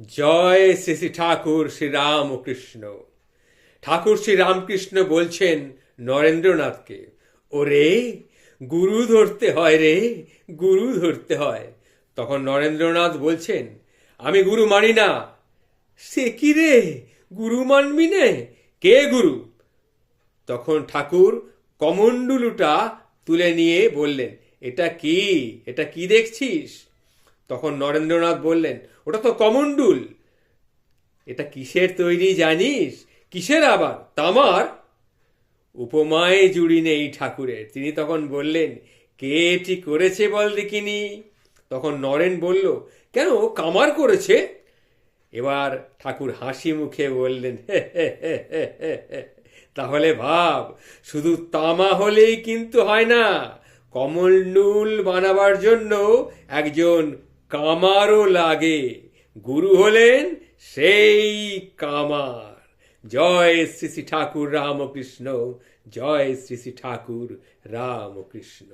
জয় শ্রী শ্রী ঠাকুর শ্রী রামকৃষ্ণ ঠাকুর শ্রী রামকৃষ্ণ বলছেন, নরেন্দ্রনাথকে, ওরে, গুরু ধরতে হয় রে, গুরু ধরতে হয়। তখন নরেন্দ্রনাথ বলছেন, আমি গুরু মানি না। সে কি রে, গুরু মানবি নে? কে গুরু? তখন ঠাকুর কমণ্ডলুটা তুলে নিয়ে বললেন, এটা কি? এটা কি দেখছিস? তখন নরেন্দ্রনাথ বললেন, ওটা তো কমণ্ডুল। এটা কিসের তৈরি জানিস? কিসের আবার? তামার? উপমায় জুড়ি নেই ঠাকুরের। তিনি তখন বললেন, কে এটি করেছে বল দেখিনি? তখন নরেন বলল, কেন? কামার করেছে? এবার ঠাকুর হাসি মুখে বললেন তাহলে ভাব, শুধু তামা হলেই কিন্তু হয় না। কমল নুল বানাবার জন্য একজন কামারও লাগে গুরু হলেন সেই কামার। জয় শ্রী শ্রী ঠাকুর রামকৃষ্ণ, জয় শ্রী শ্রী ঠাকুর রামকৃষ্ণ।